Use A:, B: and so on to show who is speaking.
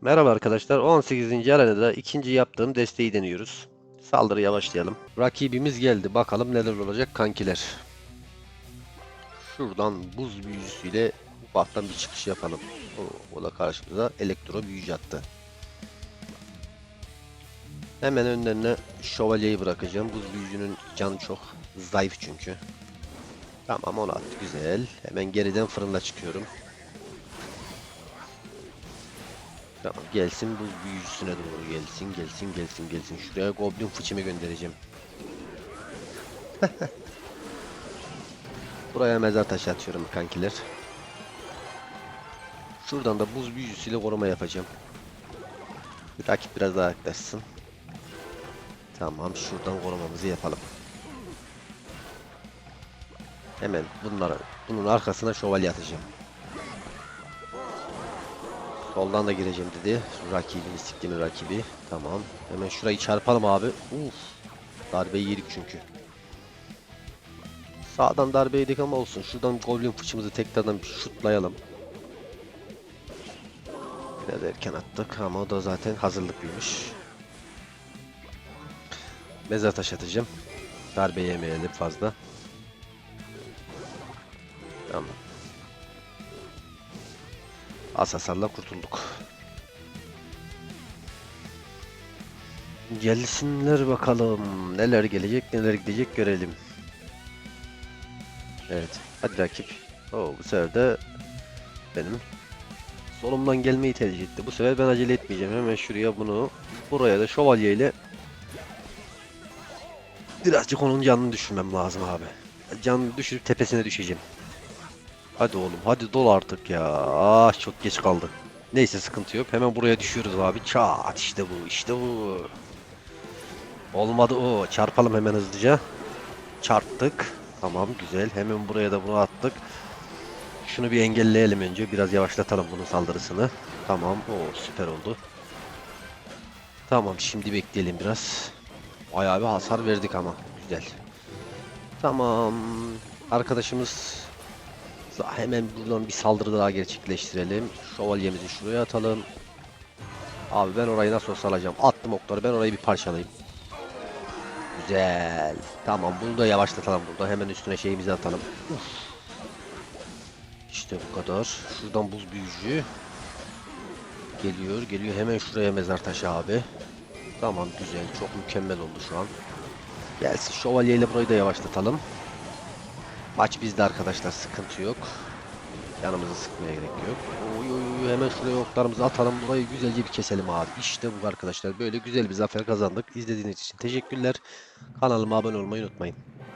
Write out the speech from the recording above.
A: Merhaba arkadaşlar. 18. arenada ikinci yaptığım desteği deniyoruz. Saldırıya başlayalım. Rakibimiz geldi. Bakalım neler olacak kankiler. Şuradan buz büyücüsüyle ufaktan bir çıkış yapalım. O, o da karşımıza elektro büyücü attı. Hemen önlerine şövalyeyi bırakacağım. Buz büyücünün canı çok zayıf çünkü. Tamam onu attı güzel. Hemen geriden fırınla çıkıyorum. Tamam gelsin buz büyücüsüne doğru gelsin gelsin gelsin gelsin. Şuraya goblin fıçımı göndereceğim. Buraya mezar taşı atıyorum kankiler. Şuradan da buz büyücüsüyle koruma yapacağım. Rakip biraz daha yaklaşsın. Tamam şuradan korumamızı yapalım. Hemen bunlara, bunun arkasına şövalye atacağım. Soldan da gireceğim dedi. Rakibini siktiğimin rakibi. Tamam. Hemen şurayı çarpalım abi. Uf. Darbeyi yedik çünkü. Sağdan darbe yedik ama olsun. Şuradan goblin fıçımızı tekrardan bir şutlayalım. Biraz erken attık ama o da zaten hazırlıklıymış. Mezar taş atacağım. Darbe yemeyelim fazla. Tamam. Az hasarla kurtulduk. Gelsinler bakalım. Neler gelecek neler gidecek görelim. Evet. Hadi rakip. Oo, bu sefer de benim solumdan gelmeyi tercih etti. Bu sefer ben acele etmeyeceğim. Hemen şuraya bunu buraya da şövalyeyle birazcık onun canını düşürmem lazım abi. Canını düşürüp tepesine düşeceğim. Hadi oğlum hadi dol artık ya. Ah çok geç kaldı. Neyse sıkıntı yok. Hemen buraya düşüyoruz abi. Çat işte bu işte bu. Olmadı o. Çarpalım hemen hızlıca. Çarptık. Tamam güzel. Hemen buraya da bunu attık. Şunu bir engelleyelim önce. Biraz yavaşlatalım bunun saldırısını. Tamam. O süper oldu. Tamam şimdi bekleyelim biraz. Bayağı bir hasar verdik ama. Güzel. Tamam. Arkadaşımız Hemen buradan bir saldırı daha gerçekleştirelim. Şövalyemizi şuraya atalım. Abi ben orayı nasıl olsa alacağım. Attım okları ben orayı bir parçalayayım. Güzel. Tamam bunu da yavaşlatalım burada. Hemen üstüne şeyimizi atalım. Uf. İşte bu kadar. Şuradan buz büyücü. Geliyor geliyor. Hemen şuraya mezar taşı abi. Tamam güzel. Çok mükemmel oldu şu an. Gelsin şövalyeyle burayı da yavaşlatalım. Maç bizde arkadaşlar sıkıntı yok. Yanımızı sıkmaya gerek yok. Oy oy oy hemen şuraya oklarımızı atalım. Burayı güzelce bir keselim abi. İşte bu arkadaşlar. Böyle güzel bir zafer kazandık. İzlediğiniz için teşekkürler. Kanalıma abone olmayı unutmayın.